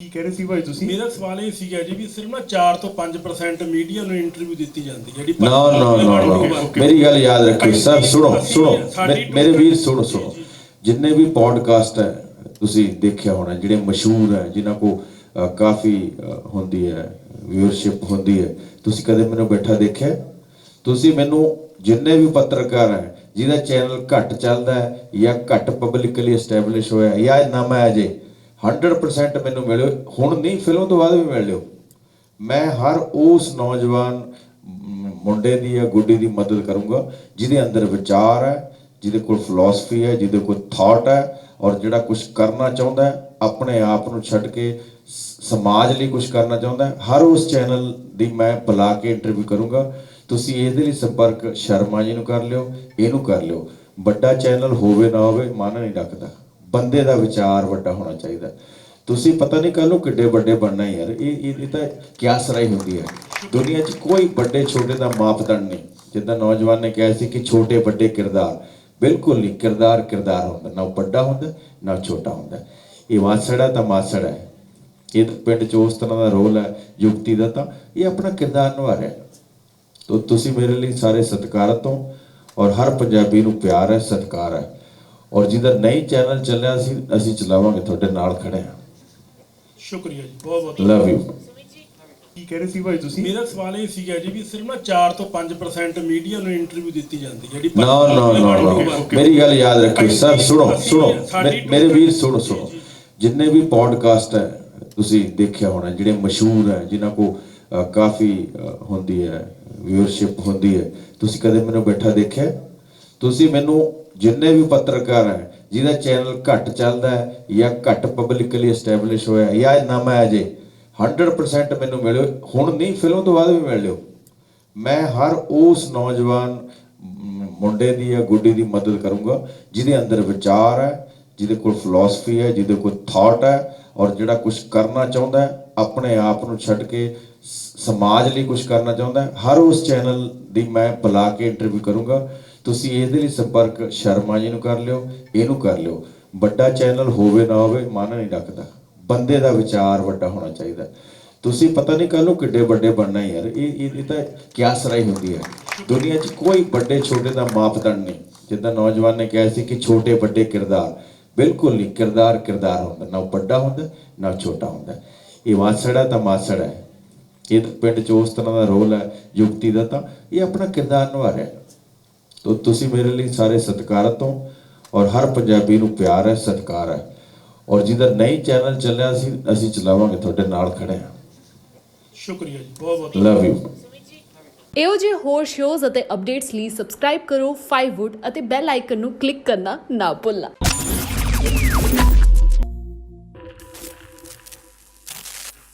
ਕੀ ਕਹਿ ਰਹੇ ਸੀ ਭਾਈ ਤੁਸੀਂ? ਮੇਰਾ ਸਵਾਲ ਇਹ ਸੀਗਾ ਜੀ ਵੀ ਸਿਰਫ ਨਾ 4 ਤੋਂ 5% ਮੀਡੀਆ ਨੂੰ ਇੰਟਰਵਿਊ ਦਿੱਤੀ ਜਾਂਦੀ ਹੈ ਜਿਹੜੀ ਨਾ ਨਾ ਨਾ ਨਾ ਮੇਰੀ ਗੱਲ ਯਾਦ ਰੱਖਿਓ। ਸਰ ਸੁਣੋ ਸੁਣੋ। ਮੇਰੇ ਵੀਰ ਸੁਣੋ ਸੁਣੋ। ਜਿੰਨੇ ਵੀ ਪੋਡਕਾਸਟ ਹੈ ਤੁਸੀਂ ਦੇਖਿਆ ਹੋਣਾ ਜਿਹੜੇ ਮਸ਼ਹੂਰ ਹੈ ਜਿਨ੍ਹਾਂ ਕੋ ਕਾਫੀ ਹੁੰਦੀ ਹੈ ਵਿਊਅਰਸ਼ਿਪ ਹੁੰਦੀ ਹੈ ਤੁਸੀਂ ਕਦੇ ਮੈਨੂੰ ਬੈਠਾ ਦੇਖਿਆ? ਤੁਸੀਂ ਮੈਨੂੰ ਜਿੰਨੇ ਵੀ ਪੱਤਰਕਾਰ ਹੈ ਜਿਹਦਾ ਚੈਨਲ ਘੱਟ ਚੱਲਦਾ ਹੈ ਜਾਂ ਘੱਟ ਪਬਲਿਕਲੀ ਐਸਟੈਬਲਿਸ਼ ਹੋਇਆ ਹੈ, ਜਾਂ ਨਵਾਂ ਹੈ ਜੇ 100% ਮੈਨੂੰ ਮਿਲਿਓ। ਹੁਣ ਨਹੀਂ, ਫਿਲਮ ਤੋਂ ਬਾਅਦ ਵੀ ਮਿਲ ਲਿਓ। ਮੈਂ ਹਰ ਉਸ ਨੌਜਵਾਨ ਮੁੰਡੇ ਦੀ ਜਾਂ ਗੁੱਡੀ ਦੀ ਮਦਦ ਕਰੂੰਗਾ, ਜਿਹਦੇ ਅੰਦਰ ਵਿਚਾਰ ਹੈ, ਜਿਹਦੇ ਕੋਲ ਫਿਲਾਸਫੀ ਹੈ, ਜਿਹਦੇ ਕੋਲ ਥਾਟ ਹੈ, ਔਰ ਜਿਹੜਾ ਕੁਝ ਕਰਨਾ ਚਾਹੁੰਦਾ ਹੈ, ਆਪਣੇ ਆਪ ਨੂੰ ਛੱਡ ਕੇ ਸਮਾਜ ਲਈ ਕੁਝ ਕਰਨਾ ਚਾਹੁੰਦਾ ਹੈ। ਹਰ ਉਸ ਚੈਨਲ ਦੀ ਮੈਂ ਬੁਲਾ ਕੇ ਇੰਟਰਵਿਊ ਕਰੂੰਗਾ। ਤੁਸੀਂ ਇਹਦੇ ਲਈ ਸੰਪਰਕ ਸ਼ਰਮਾ ਜੀ ਨੂੰ ਕਰ ਲਿਓ, ਇਹਨੂੰ ਕਰ ਲਿਓ। ਵੱਡਾ ਚੈਨਲ ਹੋਵੇ ਨਾ ਹੋਵੇ, ਮਨ ਨਹੀਂ ਰੱਖਦਾ। ਬੰਦੇ ਦਾ ਵਿਚਾਰ ਵੱਡਾ ਹੋਣਾ ਚਾਹੀਦਾ। ਤੁਸੀਂ ਪਤਾ ਨਹੀਂ ਕੱਲ ਨੂੰ ਕਿੱਡੇ ਵੱਡੇ ਬਣਨਾ ਯਾਰ। ਇਹ ਇਹ ਤਾਂ ਕਿਆਸ ਰਾਈ ਹੁੰਦੀ ਹੈ। ਦੁਨੀਆ 'ਚ ਕੋਈ ਵੱਡੇ ਛੋਟੇ ਦਾ ਮਾਪਦੰਡ ਨਹੀਂ। ਜਿੱਦਾਂ ਨੌਜਵਾਨ ਨੇ ਕਿਹਾ ਸੀ ਕਿ ਛੋਟੇ ਵੱਡੇ ਕਿਰਦਾਰ। ਬਿਲਕੁਲ ਨਹੀਂ। ਕਿਰਦਾਰ ਕਿਰਦਾਰ ਹੁੰਦਾ। ਨਾ ਉਹ ਵੱਡਾ ਹੁੰਦਾ, ਨਾ ਉਹ ਛੋਟਾ ਹੁੰਦਾ। ਇਹ ਮਾਸੜਾ ਤਾਂ ਮਾਸੜ ਹੈ। ਇਹ ਪਿੰਡ 'ਚ ਉਸ ਤਰ੍ਹਾਂ ਦਾ ਰੋਲ ਹੈ, ਯੁਕਤੀ ਦਾ ਤਾਂ। ਇਹ ਆਪਣਾ ਕਿਰਦਾਰ ਨਿਭਾ ਰਿਹਾ ਤੋ ਤੁਸੀਂ ਮੇਰੇ ਲਈ ਸਾਰੇ ਸਤਿਕਾਰਤ ਹੋ ਔਰ ਹਰ ਪੰਜਾਬੀ ਨੂੰ ਪਿਆਰ ਹੈ, ਸਤਿਕਾਰ ਹੈ। ਔਰ ਜਿਹਦਾ ਨਹੀਂ ਚੈਨਲ ਚੱਲਿਆ ਸੀ ਅਸੀਂ ਚਲਾਵਾਂਗੇ ਤੁਹਾਡੇ ਨਾਲ ਖੜੇ ਹਾਂ। ਸ਼ੁਕਰੀਆ ਜੀ ਬਹੁਤ ਬਹੁਤ ਲਵ ਯੂ ਕੀ ਕਹਿ ਰਹੇ ਸੀ ਭਾਈ ਤੁਸੀਂ? ਮੇਰਾ ਸਵਾਲ ਇਹ ਸੀਗਾ ਜੀ ਵੀ ਸਿਰਫ ਨਾ 4 ਤੋਂ 5% ਮੀਡੀਆ ਨੂੰ ਇੰਟਰਵਿਊ ਦਿੱਤੀ ਜਾਂਦੀ ਹੈ ਜਿਹੜੀ ਨਾ ਨਾ ਨਾ ਮੇਰੀ ਗੱਲ ਯਾਦ ਰੱਖਿਓ ਸਰ ਸੁਣੋ ਸੁਣੋ। ਮੇਰੇ ਵੀਰ ਸੁਣੋ ਸੁਣੋ। ਜਿੰਨੇ ਵੀ ਪੋਡਕਾਸਟ ਹੈ ਤੁਸੀਂ ਦੇਖਿਆ ਹੋਣਾ ਜਿਹੜੇ ਮਸ਼ਹੂਰ ਹੈ ਜਿਨ੍ਹਾਂ ਕੋ ਕਾਫੀ ਹੁੰਦੀ ਹੈ ਵਿਊਅਰਸ਼ਿਪ ਹੁੰਦੀ ਹੈ ਤੁਸੀਂ ਕਦੇ ਮੈਨੂੰ ਬੈਠਾ ਦੇਖਿਆ ਤੁਸੀਂ ਮੈਨੂੰ ਜਿੰਨੇ ਵੀ ਪੱਤਰਕਾਰ ਹੈ ਜਿਹਦਾ ਚੈਨਲ ਘੱਟ ਚੱਲਦਾ ਹੈ ਜਾਂ ਘੱਟ ਪਬਲਿਕਲੀ ਐਸਟੈਬਲਿਸ਼ ਹੋਇਆ ਹੈ, ਜਾਂ ਨਵਾਂ ਹੈ ਜੇ 100% ਮੈਨੂੰ ਮਿਲਿਓ। ਹੁਣ ਨਹੀਂ ਫਿਲਮ ਤੋਂ ਬਾਅਦ ਵੀ ਮਿਲ ਲਿਓ ਮੈਂ ਹਰ ਉਸ ਨੌਜਵਾਨ ਮੁੰਡੇ ਦੀ ਜਾਂ ਗੁੱਡੀ ਦੀ ਮਦਦ ਕਰੂੰਗਾ ਜਿਹਦੇ ਅੰਦਰ ਵਿਚਾਰ ਹੈ ਜਿਹਦੇ ਕੋਲ ਫਿਲਾਸਫੀ ਹੈ ਜਿਹਦੇ ਕੋਲ ਥਾਟ ਹੈ ਔਰ ਜਿਹੜਾ ਕੁਝ ਕਰਨਾ ਚਾਹੁੰਦਾ ਹੈ ਆਪਣੇ ਆਪ ਨੂੰ ਛੱਡ ਕੇ ਸਮਾਜ ਲਈ ਕੁਝ ਕਰਨਾ ਚਾਹੁੰਦਾ ਹੈ। ਹਰ ਉਸ ਚੈਨਲ ਦੀ ਮੈਂ ਬੁਲਾ ਕੇ ਇੰਟਰਵਿਊ ਕਰੂੰਗਾ। ਤੁਸੀਂ ਇਹਦੇ ਲਈ ਸੰਪਰਕ ਸ਼ਰਮਾ ਜੀ ਨੂੰ ਕਰ ਲਿਓ, ਇਹਨੂੰ ਕਰ ਲਿਓ। ਵੱਡਾ ਚੈਨਲ ਹੋਵੇ ਨਾ ਹੋਵੇ, ਮਨ ਨਹੀਂ ਰੱਖਦਾ। ਬੰਦੇ ਦਾ ਵਿਚਾਰ ਵੱਡਾ ਹੋਣਾ ਚਾਹੀਦਾ। ਤੁਸੀਂ ਪਤਾ ਨਹੀਂ ਕੱਲ ਨੂੰ ਕਿੱਡੇ ਵੱਡੇ ਬਣਨਾ ਯਾਰ, ਇਹ ਇਹ ਤਾਂ ਕਿਆਸ ਰਾਈ ਹੁੰਦੀ ਹੈ। ਦੁਨੀਆ 'ਚ ਕੋਈ ਵੱਡੇ ਛੋਟੇ ਦਾ ਮਾਪਦੰਡ ਨਹੀਂ। ਜਿੱਦਾਂ ਨੌਜਵਾਨ ਨੇ ਕਿਹਾ ਸੀ ਕਿ ਛੋਟੇ ਵੱਡੇ ਕਿਰਦਾਰ। ਬਿਲਕੁਲ ਨਹੀਂ, ਕਿਰਦਾਰ ਕਿਰਦਾਰ ਹੁੰਦਾ। ਨਾ ਉਹ ਵੱਡਾ ਹੁੰਦਾ, ਨਾ ਛੋਟਾ ਹੁੰਦਾ। ਇਹ ਮਾਸੜਾ ਤਾਂ ਮਾਸੜ ਹੈ। ਇਹ ਪਿੰਡ 'ਚ ਉਸ ਤਰ੍ਹਾਂ ਦਾ ਰੋਲ ਹੈ, ਯੁਕਤੀ ਦਾ ਤਾਂ। ਇਹ ਆਪਣਾ ਕਿਰਦਾਰ ਨਿਭਾ ਰਿਹਾ। ਤੋ ਤੁਸੀਂ ਮੇਰੇ ਲਈ ਸਾਰੇ ਸਤਿਕਾਰਤ ਹੋ ਔਰ ਹਰ ਪੰਜਾਬੀ ਨੂੰ ਪਿਆਰ ਹੈ ਸਤਿਕਾਰ ਹੈ। ਔਰ ਜਿਹਦਾ ਨਹੀਂ ਚੈਨਲ ਚੱਲਿਆ ਸੀ ਅਸੀਂ ਚਲਾਵਾਂਗੇ ਤੁਹਾਡੇ ਨਾਲ ਖੜੇ ਹਾਂ। ਸ਼ੁਕਰੀਆ ਜੀ ਬਹੁਤ ਬਹੁਤ ਲਵ ਯੂ ਇਹੋ ਜਿਹੇ ਹੋਰ ਸ਼ੋਜ਼ ਅਤੇ ਅਪਡੇਟਸ ਲਈ ਸਬਸਕ੍ਰਾਈਬ ਕਰੋ 5wood ਅਤੇ ਬੈਲ ਆਈਕਨ ਨੂੰ ਕਲਿੱਕ ਕਰਨਾ ਨਾ ਭੁੱਲਣਾ।